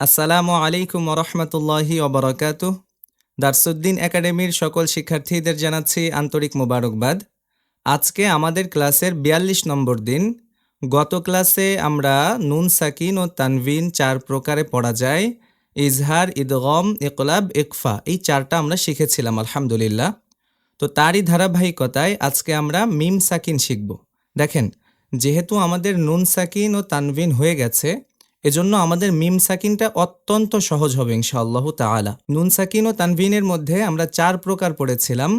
আসসালামু আলাইকুম রহমতুল্লাহি ওবরাকাত দারসুদ্দিন একাডেমির সকল শিক্ষার্থীদের জানাচ্ছি আন্তরিক মোবারকবাদ। আজকে আমাদের ক্লাসের বিয়াল্লিশ নম্বর দিন। গত ক্লাসে আমরা নুন, সাকিন ও তানভিন চার প্রকারে পড়া যায়। ইজহার, ইদগম, ইকলাব, ইকফা এই চারটা আমরা শিখেছিলাম, আলহামদুলিল্লাহ। তো তারই ধারাবাহিকতায় আজকে আমরা মিম, সাকিন শিখব। দেখেন, যেহেতু আমাদের নুন, সাকিন ও তানভিন হয়ে গেছে এজন্য আমাদের মিম সাকিনটা অত্যন্ত সহজ হবে ইনশাআল্লাহ তাআলা। নুন সাকিন ও তানভিনের মধ্যে আমরা চার প্রকার পড়েছিলাম,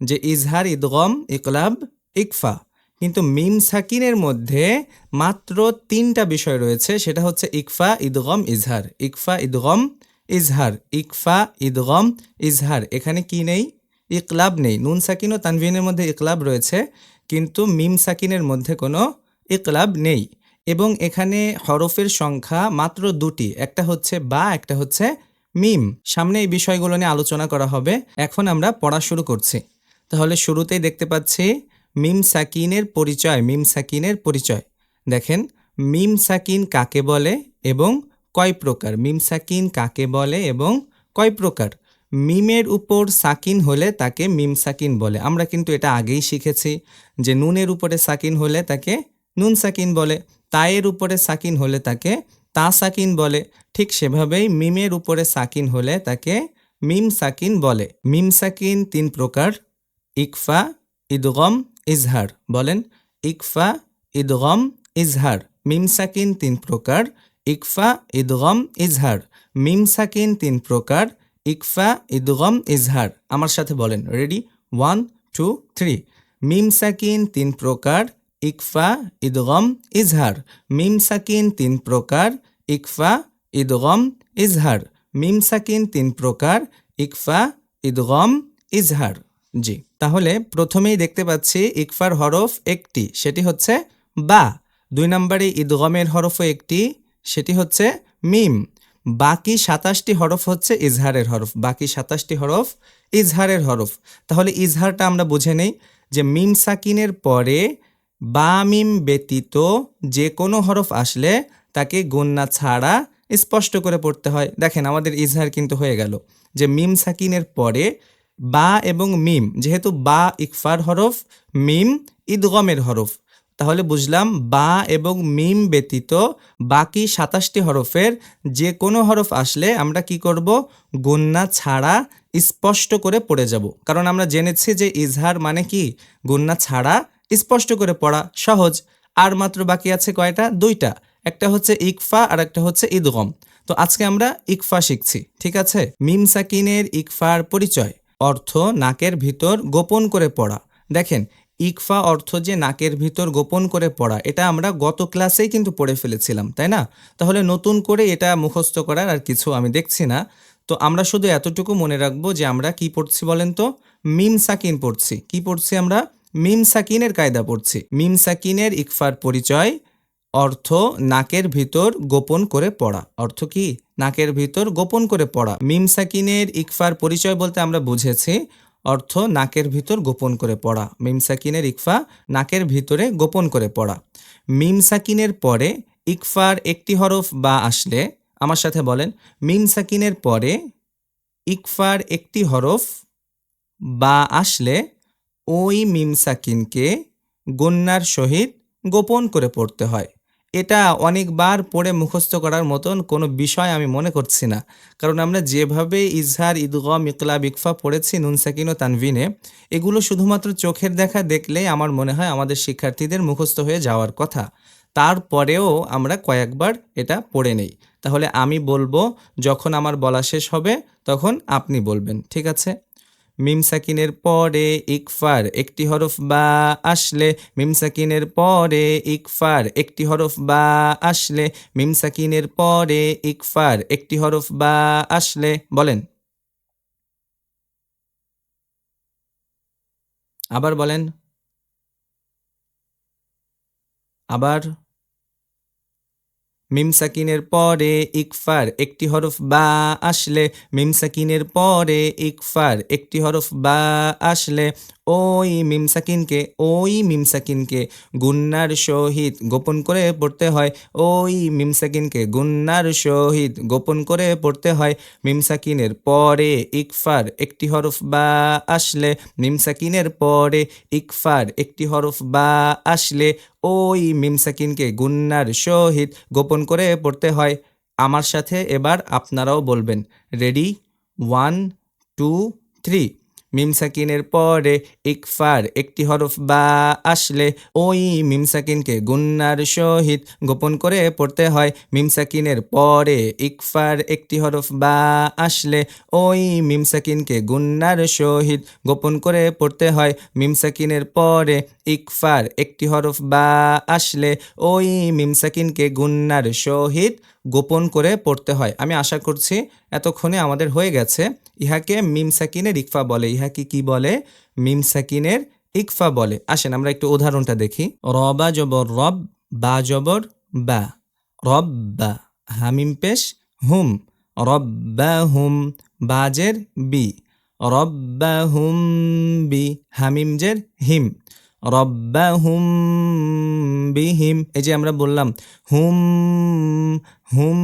যে ইজহার, ইদগম, ইকলাব, ইকফা। কিন্তু মিম সাকিনের মধ্যে মাত্র তিনটা বিষয় রয়েছে, সেটা হচ্ছে ইকফা, ইদগম, ইজহার। ইকফা, ইদগম, ইজহার। ইকফা, ইদগম, ইজহার। এখানে কি নেই? ইকলাব নেই। নুন সাকিন ও তানভিনের মধ্যে ইকলাব রয়েছে, কিন্তু মিম সাকিনের মধ্যে কোনো ইকলাব নেই। এবং এখানে হরফের সংখ্যা মাত্র দুটি, একটা হচ্ছে বা, একটা হচ্ছে মিম। সামনে এই বিষয়গুলো নিয়ে আলোচনা করা হবে। এখন আমরা পড়া শুরু করছি। তাহলে শুরুতেই দেখতে পাচ্ছি মিম সাকিনের পরিচয়, মিম সাকিনের পরিচয়। দেখেন, মিম সাকিন কাকে বলে এবং কয় প্রকার? মিম সাকিন কাকে বলে এবং কয় প্রকার? মিমের উপর সাকিন হলে তাকে মিম সাকিন বলে। আমরা কিন্তু এটা আগেই শিখেছি যে নুনের উপরে সাকিন হলে তাকে নুন সাকিন বলে। তায়ের উপরে সাকিন হলে তাকে তা সাকিন বলে। ঠিক সেভাবেই মিমের উপরে সাকিন হলে তাকে মিম সাকিন বলে। মিম সাকিন তিন প্রকার, ইকফা, ইদগম, ইজহার বলেন। ইকফা, ইদগম, ইজহার। মিম সাকিন তিন প্রকার, ইকফা, ইদগম, ইজহার। মিম সাকিন তিন প্রকার, ইকফা, ইদগম, ইজহার। আমার সাথে বলেন, রেডি? One, two, three. মিম সাকিন তিন প্রকার ইকফা, ইদগম, ইজহার। মিম সাকিন, তিন প্রকার। ইকফা, ইদগম, ইজহার। মিম সাকিন, তিন প্রকার। ইকফা, ইদগম, ইজহার। জি, তাহলে প্রথমেই দেখতে পাচ্ছি ইকফার হরফ একটি, সেটি হচ্ছে বা। দুই নম্বরে ইদগমের হরফও একটি, সেটি হচ্ছে মিম। বাকি সাতাশটি হরফ হচ্ছে ইজহারের হরফ। বাকি সাতাশটি হরফ ইজহারের হরফ। তাহলে ইজহারটা আমরা বুঝে নেই যে মিম সাকিনের পরে বা মিম ব্যতীত যে কোনো হরফ আসলে তাকে গন্যা ছাড়া স্পষ্ট করে পড়তে হয়। দেখেন, আমাদের ইজহার কিন্তু হয়ে গেল যে মিম সাকিনের পরে বা এবং মিম, যেহেতু বা ইকফার হরফ, মিম ইদগমের হরফ। তাহলে বুঝলাম বা এবং মিম ব্যতীত বাকি সাতাশটি হরফের যে কোনো হরফ আসলে আমরা কি করব? গন্যা ছাড়া স্পষ্ট করে পড়ে যাব। কারণ আমরা জেনেছি যে ইজহার মানে কি? গুন্না ছাড়া স্পষ্ট করে পড়া সহজ। আর মাত্র বাকি আছে কয়টা? দুইটা। একটা হচ্ছে ইকফা আর একটা হচ্ছে ইদগম। তো আজকে আমরা ইকফা শিখছি, ঠিক আছে? মিম সাকিনের ইকফার পরিচয়, অর্থ নাকের ভিতর গোপন করে পড়া। দেখেন, ইকফা অর্থ যে নাকের ভিতর গোপন করে পড়া, এটা আমরা গত ক্লাসেই কিন্তু পড়ে ফেলেছিলাম, তাই না? তাহলে নতুন করে এটা মুখস্থ করার আর কিছু আমি দেখছি না। তো আমরা শুধু এতটুকু মনে রাখব যে আমরা কি পড়ছি বলেন তো? মিম সাকিন পড়ছি। কি পড়ছি আমরা? মিম সাকিনের কায়দা পড়ছি। মিম সাকিনের ইকফার পরিচয়, অর্থ নাকের ভিতর গোপন করে পড়া। অর্থ কি? নাকের ভিতর গোপন করে পড়া। মিম সাকিনের ইকফার পরিচয় বলতে আমরা বুঝেছি, অর্থ নাকের ভিতর গোপন করে পড়া। মিম সাকিনের ইকফা নাকের ভিতরে গোপন করে পড়া। মিম সাকিনের পরে ইকফার একটি হরফ বা আসলে, আমার সাথে বলেন, মিম সাকিনের পরে ইকফার একটি হরফ বা আসলে ওই মিম সাকিনকে গন্যার সহিত গোপন করে পড়তে হয়। এটা অনেকবার পড়ে মুখস্থ করার মতন কোনো বিষয় আমি মনে করছি না। কারণ আমরা যেভাবে ইজহার ঈদগম ইকলাব ইকফা পড়েছি, নুন সাকিন ও তানভিনে, এগুলো শুধুমাত্র চোখের দেখা দেখলেই আমার মনে হয় আমাদের শিক্ষার্থীদের মুখস্থ হয়ে যাওয়ার কথা। তারপরেও আমরা কয়েকবার এটা পড়ে নেই। তাহলে আমি বলব, যখন আমার বলা শেষ হবে, তখন আপনি বলবেন, ঠিক আছে? মিম সাকিনের পরে ইকফার, একটি হরফ বা আসলে। মিম সাকিনের পরে ইকফার, একটি হরফ বা আসলে। মিম সাকিনের পরে ইকফার, একটি হরফ বা আসলে। বলেন। আবার বলেন। আবার। মিম সাকিনের পরে ইকফার, একটি হরফ বা আসলে। মিম সাকিনের পরে ইকফার, একটি হরফ বা আসলে। ওই মিম সাকিনকে ওই মিম সাকিনকে গুন্নার সহিত গোপন করে পড়তে হয়। ওই মিম সাকিনকে গুন্নার সহিত গোপন করে পড়তে হয়। মিম সাকিনের পরে ইকফার একটি হরফ বা আসলে মিম সাকিনের পরে ইকফার একটি হরফ বা আসলে, ওই মিম সাকিনকে গুন্নার সহিত গোপন করে পড়তে হয়। আমার সাথে এবার আপনারাও বলবেন। রেডি? One, two, three. মিম সাকিনের পরে ইকফার একটি হরফ বা আসলে ওই মিম সাকিনকে গুন্নার সহিত গোপন করে পড়তে হয়। মিম সাকিনের পরে ইকফার একটি হরফ বা আসলে ওই মিম সাকিনকে গুন্নার সহিত গোপন করে পড়তে হয়। মিম সাকিনের পরে ইকফার একটি হরফ বা আসলে ওই মিম সাকিনকে গুন্নার সহিত গোপন করে পড়তে হয়। আমি আশা করছি এতক্ষণে আমাদের হয়ে গেছে। ইহাকে মিম সাকিনের ইকফা বলে। ইহাকে কি বলে? মিম সাকিনের ইকফা বলে। আসেন, আমরা একটু উদাহরণটা দেখি। রবা জবর রব, বা জবর বা। রব বা, হামিম পেশ, হুম। রব্বা হুম, বাজের, বি। রব্বা হুম, বি, হামিম জের, হিম। রব্বা হুম বিহিম এই যে আমরা বললাম, হুম হুম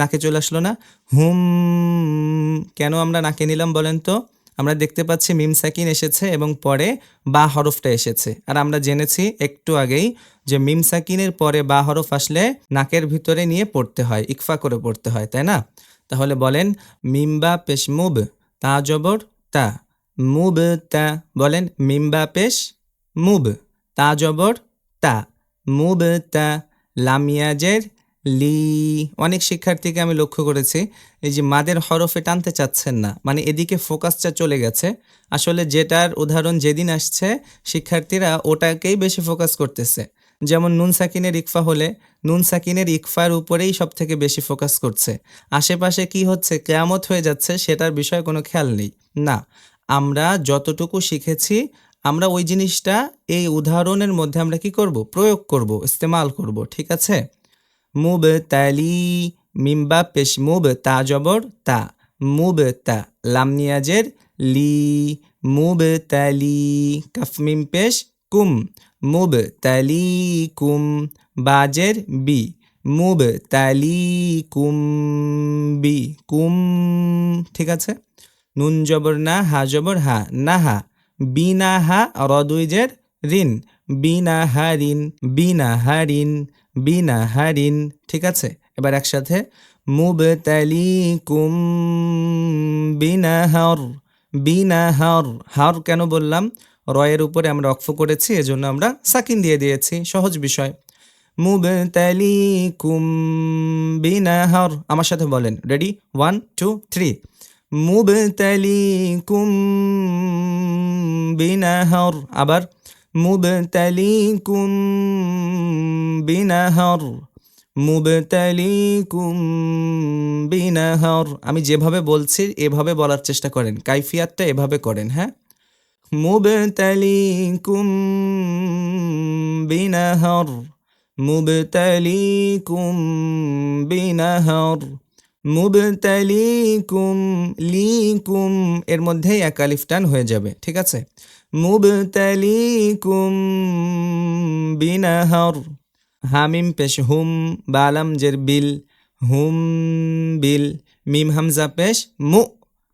নাকে চলে আসলো না? হুম, কেন আমরা নাকে নিলাম বলেন তো? আমরা দেখতে পাচ্ছি মিম সাকিন এসেছে এবং পরে বা হরফটা এসেছে। আর আমরা জেনেছি একটু আগেই যে মিম সাকিনের পরে বা হরফ আসলে নাকের ভিতরে নিয়ে পড়তে হয়, ইকফা করে পড়তে হয়, তাই না? তাহলে বলেন, মিমবা পেশ মুব, তা জবর তা, মুব তা, বলেন, মিমবা পেশ মুব, তা জবর তা, মুব তা, লামিয়াজের লি, অনেক শিক্ষার্থীকে আমি লক্ষ্য করেছি, এই যে মাদের হরফে টানতে চাচ্ছেন না মানে এদিকে ফোকাসটা চলে গেছে। আসলে যেটার উদাহরণ যেদিন আসছে, শিক্ষার্থীরা ওটাকেই বেশি ফোকাস করতেছে। যেমন নুন সাকিনের ইকফা হলে, নুন সাকিনের ইকফার উপরেই সব থেকে বেশি ফোকাস করছে। আশেপাশে কি হচ্ছে, কেয়ামত হয়ে যাচ্ছে, সেটার বিষয়ে কোনো খেয়াল নেই। না, আমরা যতটুকু শিখেছি, আমরা ওই জিনিসটা, এই উদাহরণের মধ্যে আমরা কি করব? প্রয়োগ করব, ইস্তেমাল করব, ঠিক আছে? মুব তালি মিম্বা পেশ মুব তা জবর তা মুব তা লামনিয়াজের লি মুব তালি কাফ মিম পেশ কুম মুব তালি কুম বাজের বি মুব তালি কুম বি কুম ঠিক আছে নুন জবর না হা জবর হা না হা বিনা হা রদুইজের রিন বিনা হা রিন বিনা হা রিন বিনা হা রিন ঠিক আছে? এবার একসাথে, মুবতালিকুম বিনা হর বিনা হর কেন বললাম? রয়ের উপরে আমরা অক্ষ করেছি, এজন্য আমরা সাকিন দিয়ে দিয়েছি, সহজ বিষয়। মুবতালিকুম বিনা হর আমার সাথে বলেন, রেডি? One, two, three. মুবতালিকুম বিনাহর, আবার মুবতালিকুম বিনাহর মুবতালিকুম বিনাহর আমি যেভাবে বলছি, এভাবে বলার চেষ্টা করেন। কাইফিয়াতটা এভাবে করেন হ্যাঁ? মুবতালিকুম বিনাহর মুবতালিকুম বিনাহর, মুবতালিকুম লিকুম। এর মধ্যেই এক আলিফ টান হয়ে যাবে, ঠিক আছে? মুবতালিকুম বিনাহর হামিম পেশ হুম বালাম জের বিল হুম বিল মিম হামজা পেশ মু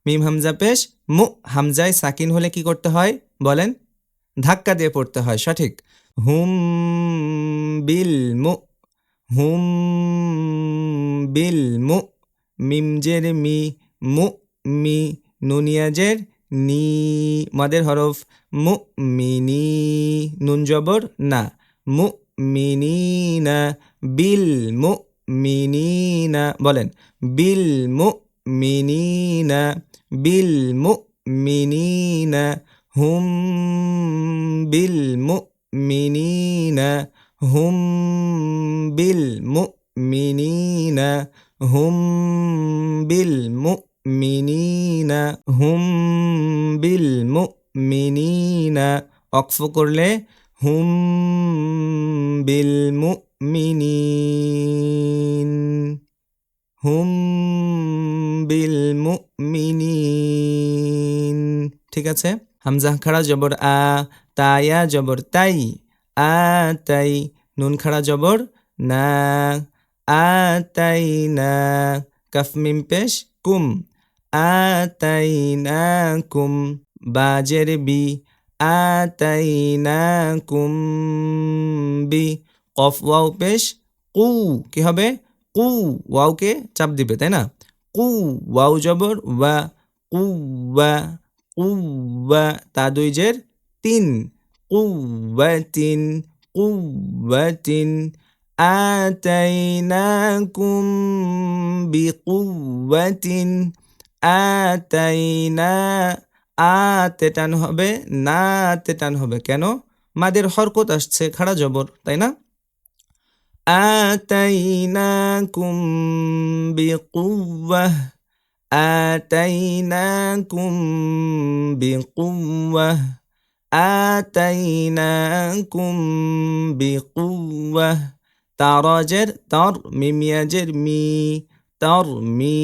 মিম হামজা পেশ মু হামজায় সাকিন হলে কি করতে হয় বলেন? ধাক্কা দিয়ে পড়তে হয় সঠিক। হুম বিল মু হুম বিল মু মিমজের মি মু মি নুনিয়াজের নি, মাদের হরফ মু, মিনি, নুন জবর, না। মু মিনিনা বিল, মু মিনিনা বলেন, বিল, মু মিনিনা বিল, মু মিনিনা হুম, বিল, মু মিনিনা হুম, বিল, মু মিনিনা হুম, বিল মুমিনিনা হুম বিল মুমিনিনা অক্ফ করলে হুম বিল মুমিনিন হুম বিল মুমিনিন ঠিক আছে? হামজা খাড়া জবর আ, তায়া জবর তাই, আ তাই, নুন খাড়া জবর না, আ তাই না, কাফ মিম পেশ কুম। আ তাই না কুম বাজের বি আ তাই না কুম বি কফ ওয়াও পেশ কু কি হবে কু ওয়াওকে চাপ দিবে তাই না কু ওয়াও জবর ওয়া কু ওয়া কু ওয়া তা দুই জের তিন কু ওয়া তিন কু ওয়া তিন آتيناكم بقوة আতাইনা আতে টান হবে না তে টান হবে। কেন? মাদের হরকত আসছে, খাড়া জবর, তাই না? আতাইনা কুম বিকুয়াহ আতাইনা কুম বিকুয়াহ আতাইনাকুম বিকুয়াহ তারজের তর মিমিয়াজের মি, তর মি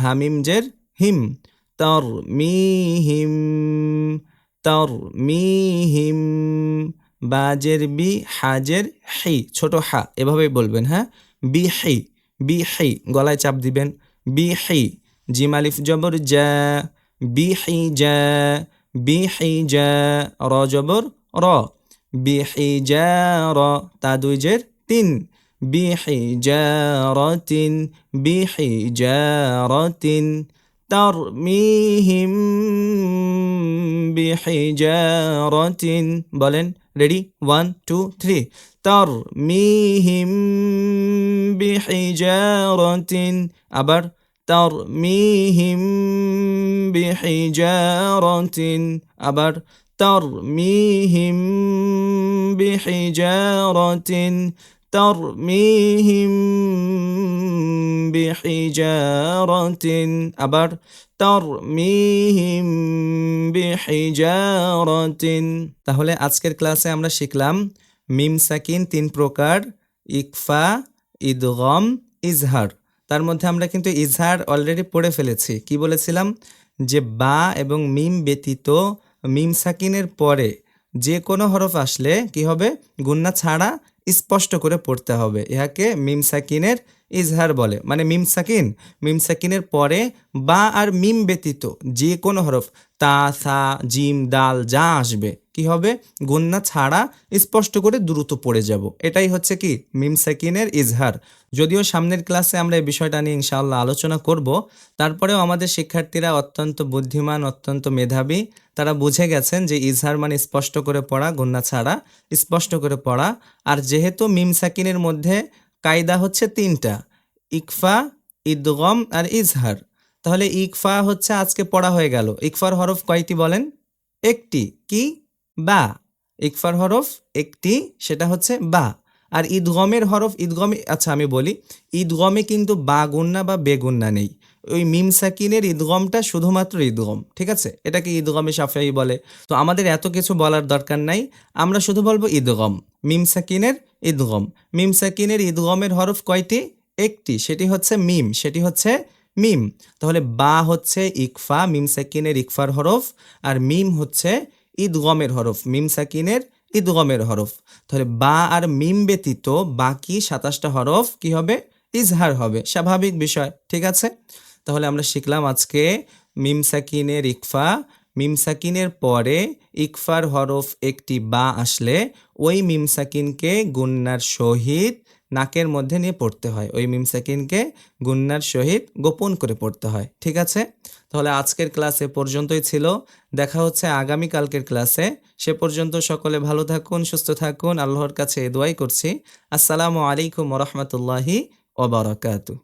হামিমজের হিম তর মি হিম তর মি হিম বাজের বি হাজের হি ছোট হা এভাবেই বলবেন হ্যাঁ বি হি বি হি গলায় চাপ দিবেন বি হি জিম আলিফ জবর যা বি হি যা বি হি যা র জবর র বি হি যা র তা দুই জের তিন بحجارة بحجارة ترميهم بحجارة বলেন রেডি ওয়ান টু থ্রি ترميهم بحجارة আবার ترميهم بحجارة আবার ترميهم بحجارة ترميهم بحجارة আবার তরমিহিম বিহিজারাতিন তাহলে আজকের ক্লাসে আমরা শিখলাম মিম সাকিন তিন প্রকার ইকফা ইদগম ইজহার তার মধ্যে আমরা কিন্তু ইজহার অলরেডি পড়ে ফেলেছি কি বলেছিলাম যে বা এবং মিম ব্যতীত মিম সাকিনের পরে যে কোনো হরফ আসলে কি হবে গুন্না ছাড়া স্পষ্ট করে পড়তে হবে। ইহাকে মিম সাকিনের ইজহার বলে। মানে মিম সাকিন, মিম সাকিনের পরে বা আর মিম ব্যতীত যে কোনো হরফ, তা, সা, জিম, দাল, যা আসবে। কি হবে? গুন্না ছাড়া স্পষ্ট করে দ্রুত পড়ে যাব। এটাই হচ্ছে কি? মিম সাকিনের ইজহার। যদিও সামনের ক্লাসে আমরা এই বিষয়টা নিয়ে ইনশাআল্লাহ আলোচনা করব। তারপরেও আমাদের শিক্ষার্থীরা অত্যন্ত বুদ্ধিমান, অত্যন্ত মেধাবী। তারা বুঝে গেছেন যে ইজহার মানে স্পষ্ট করে পড়া, গুন্না ছাড়া স্পষ্ট করে পড়া। আর যেহেতু মিম সাকিনের মধ্যে কায়দা হচ্ছে তিনটা, ইকফা, ইদগম আর ইজহার। তাহলে ইকফা হচ্ছে আজকে পড়া হয়ে গেল। ইকফার হরফ কয়টি বলেন? একটি। কি? বা, ইকফার হরফ একটি, সেটা হচ্ছে বা। আর ঈদগমের হরফ, ঈদগমে আচ্ছা আমি বলি, ঈদগমে কিন্তু বা গুন্না বা বেগুন্না নেই। ওই মিম সাকিনের ঈদগমটা শুধুমাত্র ঈদগম, ঠিক আছে? এটাকে ঈদগমে সাফাই বলে। তো আমাদের এত কিছু বলার দরকার নাই, আমরা শুধু বলব ঈদগম, মিম সাকিনের ঈদগম। মিম সাকিনের ঈদগমের হরফ কয়টি? একটি, সেটি হচ্ছে মিম, সেটি হচ্ছে মিম। তাহলে বা হচ্ছে ইকফা, মিম সাকিনের ইকফার হরফ, আর মিম হচ্ছে ঈদগমের হরফ, মিম সাকিনের ঈদগমের হরফ। তাহলে বা আর মিম ব্যতীত বাকি সাতাশটা হরফ কি হবে? ইজহার হবে। স্বাভাবিক বিষয়, ঠিক আছে? তাহলে আমরা শিখলাম আজকে মিম সাকিনের ইকফা। মিম সাকিনের পরে ইকফার হরফ একটি বা আসলে ওই মিম সাকিনকে গুন্নার সহিত নাকের মধ্যে নিয়ে পড়তে হয়। ওই মিম সাকিনকে গুন্নার সহিত গোপন করে পড়তে হয়, ঠিক আছে? তাহলে আজকের ক্লাস এ পর্যন্তই ছিল। দেখা হচ্ছে আগামী কালকের ক্লাসে সে পর্যন্ত সকলে ভালো থাকুন, সুস্থ থাকুন। আল্লাহর কাছে দোয়াই করছি। আসসালামু আলাইকুম রহমতুল্লাহি ওবরাকাতু